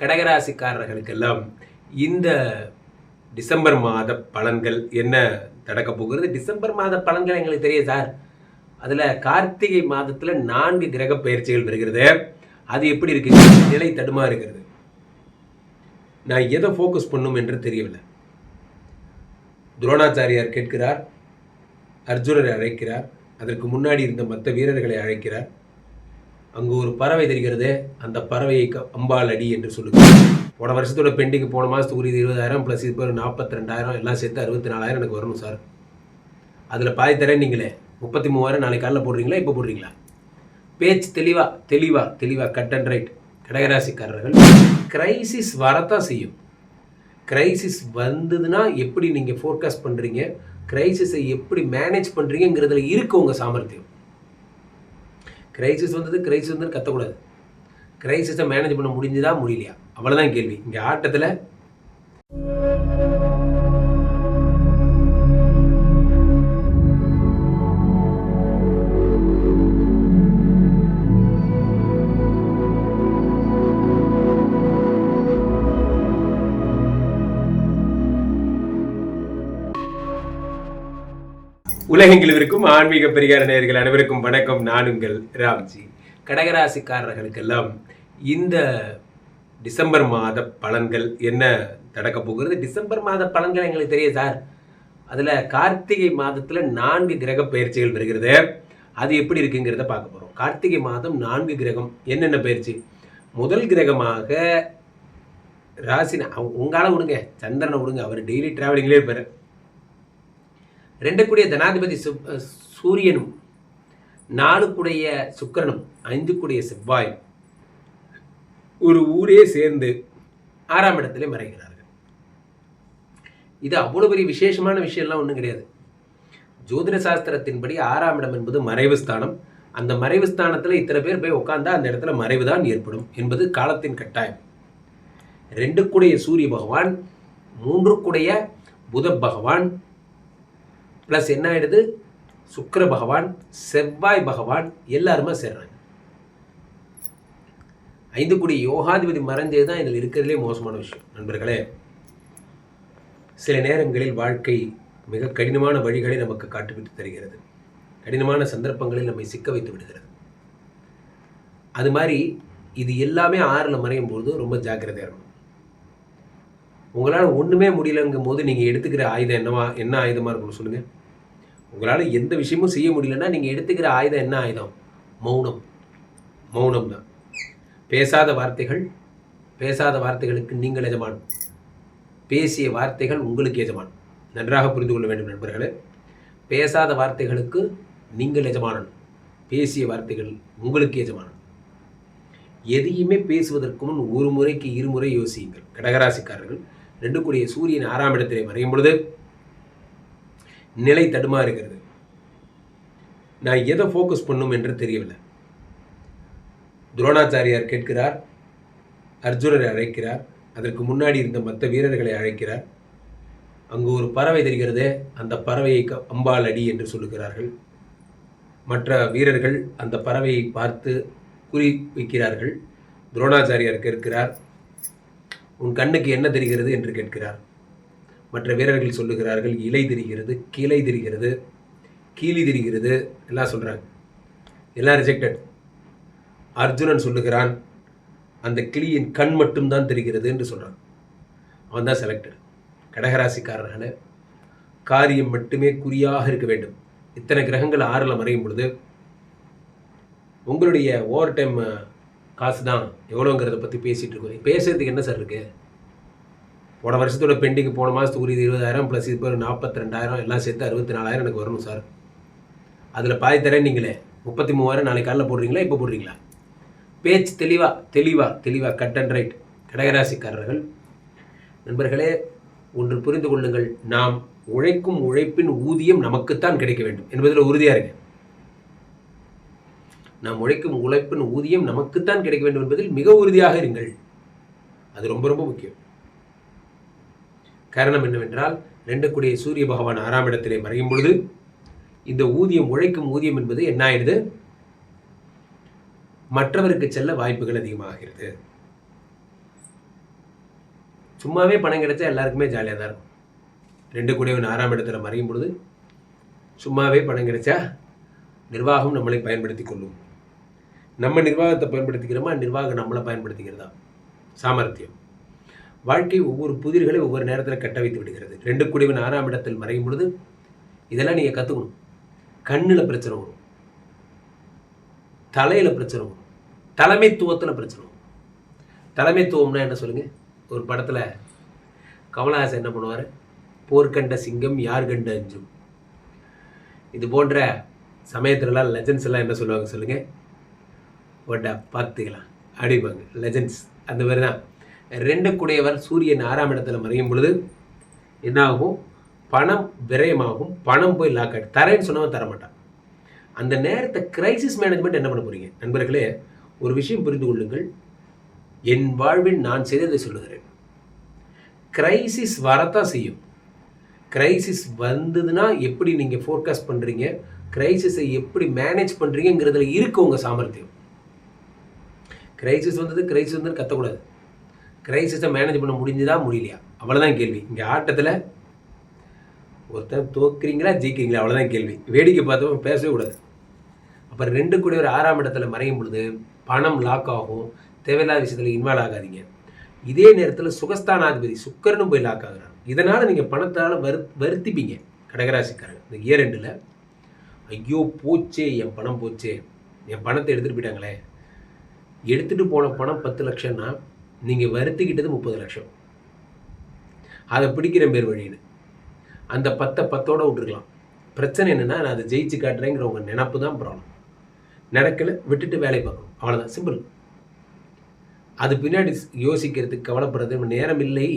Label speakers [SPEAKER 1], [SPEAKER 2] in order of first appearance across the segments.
[SPEAKER 1] கடகராசிக்காரர்களுக்கெல்லாம் இந்த டிசம்பர் மாத பலன்கள் என்ன நடக்கப் போகிறது? டிசம்பர் மாத பலன்கள் எங்களுக்கு தெரியும் சார். அதில் கார்த்திகை மாதத்தில் நான்கு கிரக பயிற்சிகள் வருகிறது. அது எப்படி இருக்கு? நிலை தடுமா இருக்கிறது? நான் எதை ஃபோக்கஸ் பண்ணும் என்று தெரியவில்லை. துரோணாச்சாரியார் கேட்கிறார் அர்ஜுனரை அழைக்கிறார் அதற்கு முன்னாடி இருந்த மற்ற வீரர்களை அழைக்கிறார். அங்கு ஒரு பறவை தெரிகிறது. அந்த பறவையை அம்பாள் அடி என்று சொல்லுங்கள் போன வருஷத்தோட பெண்டிங் போன மாதத்துக்கு உரிய இருபதாயிரம் ப்ளஸ் இப்போ ஒரு நாற்பத்தி ரெண்டாயிரம் எல்லாம் சேர்த்து அறுபத்தி நாலாயிரம் எனக்கு வரணும் சார். அதில் பாதி தரேன் நீங்களே. முப்பத்தி மூவாயிரம் நாளைக்கு காலைல போடுறீங்களா இப்போ போடுறீங்களா? பேச்சு தெளிவாக தெளிவாக தெளிவாக கட் அண்ட் ரைட் கடகராசிக்காரர்கள் கிரைசிஸ் வரத்தான் செய்யும். கிரைசிஸ் வந்ததுன்னா எப்படி நீங்கள் ஃபோர்காஸ்ட் பண்ணுறீங்க கிரைசிஸை எப்படி மேனேஜ் பண்ணுறீங்கிறதுல இருக்கு உங்கள் சாமர்த்தியம். கிரைசிஸ் வந்தது கிரைசிஸ் வந்து கத்தக்கூடாது. கிரைசிஸை மேனேஜ் பண்ண முடிஞ்சுதா முடியலையா? அவ்வளோதான் கேள்வி. இங்கே ஆட்டத்தில் உலகெங்கிலும் இருக்கும் ஆன்மீக பரிகார நேயர்கள் அனைவருக்கும் வணக்கம். நான் உங்கள் ராம்ஜி. கடகராசிக்காரர்களுக்கெல்லாம் இந்த டிசம்பர் மாத பலன்கள் என்ன நடக்கப் போகிறது? டிசம்பர் மாத பலன்கள் எங்களுக்கு தெரியும் சார். அதில் கார்த்திகை மாதத்தில் நான்கு கிரக பயிற்சிகள் வருகிறது. அது எப்படி இருக்குங்கிறத பார்க்க போகிறோம் கார்த்திகை மாதம் நான்கு கிரகம் என்னென்ன பயிற்சி? முதல் கிரகமாக ராசினா உங்களால் விடுங்க. சந்திரனை விடுங்க. அவர் டெய்லி ட்ராவலிங்லேயே இருப்பார் ரெண்டுக்குடைய தனாதிபதி சு- அஹ் சூரியனும் நாலுக்குடைய ஐந்து ஐந்துக்குடைய செவ்வாய் ஒரு ஊரே சேர்ந்து ஆறாம் இடத்துல மறைகிறார்கள். இது அவ்வளோ பெரிய விசேஷமான விஷயம்லாம் ஒன்றும் கிடையாது. ஜோதிட சாஸ்திரத்தின்படி ஆறாம் இடம் என்பது மறைவு ஸ்தானம். அந்த மறைவு ஸ்தானத்தில் இத்தனை பேர் போய் உட்காந்தா அந்த இடத்துல மறைவு தான் ஏற்படும் என்பது காலத்தின் கட்டாயம். ரெண்டுக்குடைய சூரிய பகவான் மூன்றுக்குடைய புத பகவான் ப்ளஸ் என்ன ஆயிடுது? சுக்கிர பகவான் செவ்வாய் பகவான் எல்லாருமே சேர்றாங்க. ஐந்து கோடி யோகாதிபதி மறைஞ்சது தான் இதில் இருக்கிறதுலே மோசமான விஷயம். நண்பர்களே சில நேரங்களில் வாழ்க்கை மிக கடினமான வழிகளை நமக்கு காட்டுவிட்டு தருகிறது. கடினமான சந்தர்ப்பங்களில் நம்மை சிக்க வைத்து விடுகிறது. அது மாதிரி இது எல்லாமே ஆறில் மறையும் போது ரொம்ப ஜாக்கிரதையாக இருக்கணும். உங்களால் ஒன்றுமே முடியலங்கும் போது நீங்கள் எடுத்துக்கிற ஆயுதம் என்னவா என்ன ஆயுதமாக இருக்கணும் சொல்லுங்கள் உங்களால் எந்த விஷயமும் செய்ய முடியலன்னா நீங்கள் எடுத்துக்கிற ஆயுதம் என்ன ஆயுதம்? மௌனம். மௌனம் தான் பேசாத வார்த்தைகள் பேசாத வார்த்தைகளுக்கு நீங்கள் எஜமான். பேசிய வார்த்தைகள் உங்களுக்கு எஜமான். நன்றாக புரிந்து கொள்ள வேண்டும் நண்பர்களே. பேசாத வார்த்தைகளுக்கு நீங்கள் எஜமானன். பேசிய வார்த்தைகள் உங்களுக்கு எஜமானன். எதையுமே பேசுவதற்கு முன் ஒரு முறைக்கு இருமுறை யோசியுங்கள். கடகராசிக்காரர்கள் ரெண்டு கூடிய சூரியன் ஆறாம் இடத்திலே மறையும் பொழுது நிலை தடுமாறுகிறது நான் எதை ஃபோக்கஸ் பண்ணும் என்று தெரியவில்லை. துரோணாச்சாரியார் கேட்கிறார் அர்ஜுனரை அழைக்கிறார் அதற்கு முன்னாடி இருந்த மற்ற வீரர்களை அழைக்கிறார். அங்கு ஒரு பறவை தெரிகிறது அந்த பறவையை க- அடி என்று சொல்லுகிறார்கள். மற்ற வீரர்கள் அந்த பறவையை பார்த்து குறி வைக்கிறார்கள். துரோணாச்சாரியார் கேட்கிறார் உன் கண்ணுக்கு என்ன தெரிகிறது? என்று கேட்கிறார். மற்ற வீரர்கள் சொல்லுகிறார்கள் இலை தெரிகிறது கீழே தெரிகிறது கீழி தெரிகிறது எல்லாம் சொல்கிறாங்க எல்லாம் ரிஜெக்டட் அர்ஜுனன் சொல்லுகிறான் அந்த கிளியின் கண் மட்டும்தான் தெரிகிறது என்று சொல்கிறான் அவன் தான் செலக்டட் கடகராசிக்காரர்கள காரியம் மட்டுமே குறியாக இருக்க வேண்டும். இத்தனை கிரகங்கள் ஆறில் மறையும் பொழுது உங்களுடைய ஓவர் டைம் காசு தான் எவ்வளோங்கிறத பற்றி பேசிகிட்டு இருக்கோம். பேசுறதுக்கு என்ன சார் இருக்குது போன வருஷத்தோட பெண்டிங் போன மாதத்துக்கு உரிய இருபதாயிரம் ப்ளஸ் இப்போ ஒரு நாற்பத்தி ரெண்டாயிரம் எல்லாம் சேர்த்து அறுபத்தி நாலாயிரம் எனக்கு வரணும் சார். அதில் பாதி தரேன் நீங்களே. முப்பத்தி மூவாயிரம் நாளைக்கு காலையில் போடுறீங்களா இப்போ போடுறீங்களா? பேச்சு தெளிவாக தெளிவாக தெளிவாக கட் அண்ட் ரைட் கடகராசிக்காரர்கள் நண்பர்களே ஒன்று புரிந்து கொள்ளுங்கள். நாம் உழைக்கும் உழைப்பின் ஊதியம் நமக்குத்தான் கிடைக்க வேண்டும். என்பதில் உறுதியாக இருங்க. நாம் உழைக்கும் உழைப்பின் ஊதியம் நமக்குத்தான் கிடைக்க வேண்டும் என்பதில் மிக உறுதியாக இருங்கள். அது ரொம்ப ரொம்ப முக்கியம். காரணம் என்னவென்றால் ரெண்டு கூடிய சூரிய பகவான் ஆறாம் இடத்திலே மறையும் பொழுது இந்த ஊதியம் உழைக்கும் ஊதியம் என்பது என்ன ஆயிடுது? மற்றவருக்கு செல்ல வாய்ப்புகள் அதிகமாகிறது. சும்மாவே பணம் கிடைச்சா எல்லாருக்குமே ஜாலியாக தான் இருக்கும். ரெண்டு கூடியவன் ஆறாம் இடத்துல மறையும் பொழுது சும்மாவே பணம் கிடைச்சா நிர்வாகம் நம்மளை பயன்படுத்தி கொள்ளும். நம்ம நிர்வாகத்தை பயன்படுத்திக்கிறோமா? நிர்வாகம் நம்மளை பயன்படுத்திக்கிறதா? சாமர்த்தியம். வாழ்க்கை ஒவ்வொரு புதிர்களை ஒவ்வொரு நேரத்தில் கட்ட வைத்து விடுகிறது. ரெண்டு குடிவன் ஆறாம் இடத்தில் மறையும் பொழுது இதெல்லாம் நீங்கள் கற்றுக்கணும் கண்ணில் பிரச்சனை வரும். தலையில் பிரச்சனை வரும். தலைமைத்துவத்தில் பிரச்சனை வரும். தலைமைத்துவம்னா என்ன சொல்லுங்கள் ஒரு படத்தில் கமலஹாசன் என்ன பண்ணுவார்? போர்க்கண்ட சிங்கம் யார் கண்ட அஞ்சும். இது போன்ற சமயத்துலலாம் லெஜன்ஸ் எல்லாம் என்ன சொல்லுவாங்க சொல்லுங்கள் ஓட்டா பார்த்துக்கலாம் அடிப்பாங்க. லெஜன்ஸ் அந்த மாதிரி தான். ரெண்டு கூடையவர் சூரியன் ஆறாம் இடத்துல மறையும் பொழுது என்னாகும்? பணம் விரயமாகும். பணம் போய் லாக் ஆகிடும் தரேன்னு சொன்னவன் தரமாட்டான். அந்த நேரத்தை கிரைசிஸ் மேனேஜ்மெண்ட் என்ன பண்ண போறீங்க? நண்பர்களே ஒரு விஷயம் புரிந்து கொள்ளுங்கள். என் வாழ்வில் நான் செய்ததை சொல்லுகிறேன். கிரைசிஸ் வரத்தான் செய்யும். கிரைசிஸ் வந்ததுன்னா எப்படி நீங்கள் ஃபோர்காஸ்ட் பண்ணுறீங்க கிரைசிஸை எப்படி மேனேஜ் பண்ணுறீங்கிறதுல இருக்கு உங்கள் சாமர்த்தியம். கிரைசிஸ் வந்தது கிரைசிஸ் வந்து கத்தக்கூடாது. கிரைசிஸை மேனேஜ் பண்ண முடிஞ்சுதா முடியலையா? அவ்வளோதான் கேள்வி. இங்கே ஆட்டத்தில் ஒருத்தர் தோக்குறீங்களா ஜெயிக்கிறீங்களா? அவ்வளோதான் கேள்வி. வேடிக்கை பார்த்தவங்க பேசவே கூடாது. அப்புறம் ரெண்டு கூட ஒரு ஆறாம் இடத்துல மறையும் பொழுது பணம் லாக் ஆகும் தேவையில்லாத விஷயத்தில் இன்வால்வ் ஆகாதீங்க. இதே நேரத்தில் சுகஸ்தானாதிபதி சுக்கர்னு போய் லாக் ஆகுறாங்க இதனால் நீங்கள் பணத்தால் வரு வருத்திப்பீங்க கடகராசிக்காரங்க. இந்த இயர் ரெண்டில் ஐயோ போச்சே என் பணம் போச்சே. என் பணத்தை எடுத்துகிட்டு போயிட்டாங்களே. எடுத்துகிட்டு போன பணம் பத்து லட்சம்னா நீங்கள் வருத்திக்கிட்டது முப்பது லட்சம். அதை பிடிக்கிற பேர் வழின்னு அந்த பத்தை பத்தோடு விட்டுருக்கலாம். பிரச்சனை என்னென்னா நான் அதை ஜெயிச்சு காட்டுறேங்கிற உங்கள் நினப்பு தான் ப்ராப்ளம் நடக்கலை விட்டுட்டு வேலை பார்க்கணும். அவ்வளோதான் சிம்பிள் அது பின்னாடி யோசிக்கிறதுக்கு கவலைப்படுறது நேரம் இல்லை.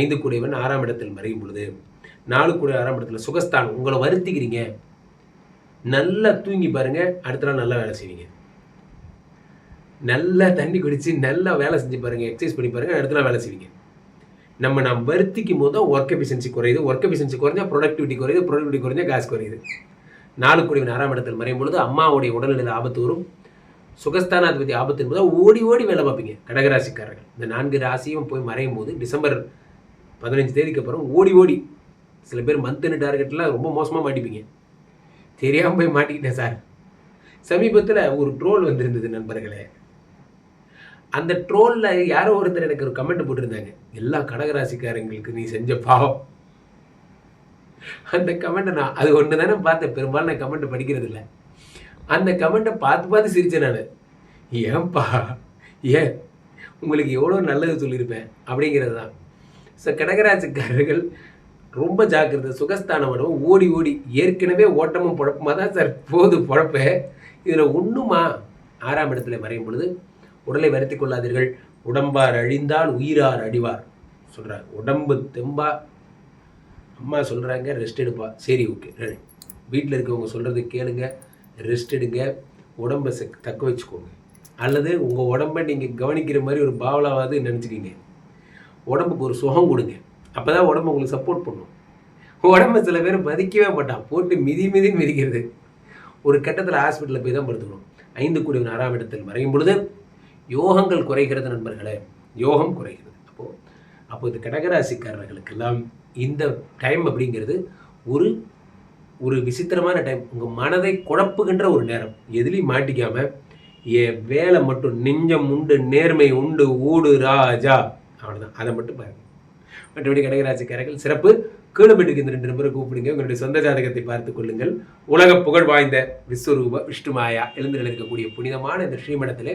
[SPEAKER 1] ஐந்து கூடையவன் ஆறாம் இடத்தில் மறையும் பொழுது நாலு கூட ஆறாம் இடத்துல சுகஸ்தானம். உங்களை வருத்திக்கிறீங்க. நல்லா தூங்கி பாருங்கள் அடுத்த நாள் நல்லா வேலை செய்வீங்க. நல்லா தண்ணி குடித்து நல்லா வேலை செஞ்சு பாருங்கள் எக்ஸசைஸ் பண்ணி பாருங்கள் இடத்துல வேலை செய்வீங்க. நம்ம நாம் வருத்திக்கும் போது தான் ஒர்க் எஃபிஷியன்சி குறையுது. ஒர்க் எஃபிஷியன்சி குறைஞ்சா ப்ரொடக்டிவிட்டி குறையுது ப்ரொடக்டிவிட்டி குறைஞ்சா காசு குறையுது. நாலு குடிவின் ஆறாம் இடத்தில் மறையும் பொழுது அம்மாவுடைய உடல்நிலையில் ஆபத்து வரும். சுகஸ்தானாதிபதி ஆபத்து என்பதை ஓடி ஓடி வேலை பார்ப்பீங்க கடகராசிக்காரர்கள். இந்த நான்கு ராசியும் போய் மறையும் போது டிசம்பர் பதினஞ்சு தேதிக்கு அப்புறம் ஓடி ஓடி சில பேர் மந்த்னு டார்கெட்லாம் ரொம்ப மோசமாக மாட்டிப்பீங்க. தெரியாமல் போய் மாட்டிக்கிட்டேன் சார். சமீபத்தில் ஒரு ட்ரோல் வந்திருந்தது நண்பர்களே. அந்த ட்ரோலில் யாரோ ஒருத்தர் எனக்கு ஒரு கமெண்ட் போட்டிருந்தாங்க. எல்லா கடகராசிக்காரங்களுக்கு நீ செஞ்ச பாவம். அந்த கமெண்ட்டை நான் அது ஒன்று தானே பார்த்தேன். பெரும்பாலும் நான் கமெண்ட் படிக்கிறது இல்லை. அந்த கமெண்ட்டை பார்த்து பார்த்து சிரித்தேன் நான். ஏன்பா? ஏன்? உங்களுக்கு எவ்வளோ நல்லது சொல்லியிருப்பேன். அப்படிங்கிறது தான். ஸோ கடகராசிக்காரர்கள் ரொம்ப ஜாக்கிரதை சுகஸ்தானம் விடவும் ஓடி ஓடி. ஏற்கனவே ஓட்டமும் புழப்பமா தான் சார்? போது புழப்ப. இதில் ஒன்றுமா ஆறாம் இடத்துல மறையும் பொழுது உடலை வருத்தி கொள்ளாதீர்கள். உடம்பார் அழிந்தால் உயிரார் அடிவார். சொல்கிறார் உடம்பு தெம்பா. அம்மா சொல்கிறாங்க ரெஸ்ட் எடுப்பா. சரி ஓகே வீட்டில் இருக்கவங்க சொல்கிறது கேளுங்க ரெஸ்ட் எடுங்க. உடம்பை தக்க வச்சுக்கோங்க. அல்லது உங்கள் உடம்பை நீங்கள் கவனிக்கிற மாதிரி ஒரு பாவலாவது நினச்சிக்கிங்க. உடம்புக்கு ஒரு சுகம் கொடுங்க. அப்போ தான் உடம்பு உங்களுக்கு சப்போர்ட் பண்ணும். உடம்பு சில பேர் மதிக்கவே மாட்டான். போட்டு மிதி மிதி மிதிக்கிறது. ஒரு கட்டத்தில் ஹாஸ்பிட்டலில் போய் தான் படுத்துக்கணும். ஐந்து கூடிய ஆறாம் இடத்தில் மறையும் பொழுது யோகங்கள் குறைகிறது நண்பர்களே யோகம் குறைகிறது. அப்போது அப்போ இந்த கடகராசிக்காரர்களுக்கெல்லாம் இந்த டைம் அப்படிங்கிறது ஒரு ஒரு விசித்திரமான டைம் உங்கள் மனதை குழப்புகின்ற ஒரு நேரம். எதுலேயும் மாட்டிக்காமல் என் வேலை மட்டும் நெஞ்சம் உண்டு நேர்மை உண்டு ஊடு ராஜா. அவ்வளோதான் அதை மட்டும் பாருங்க. மற்றபடி கடகராசிக்காரர்கள் சிறப்பு. கீழப்பட்டுக்கு இந்த ரெண்டு நம்பரை கூப்பிடுங்க. உங்களுடைய சொந்த ஜாதகத்தை பார்த்து கொள்ளுங்கள். உலக புகழ் வாய்ந்த விஸ்வரூப விஷ்ணுமாயா எழுந்து இருக்கக்கூடிய புனிதமான இந்த ஸ்ரீமடத்திலே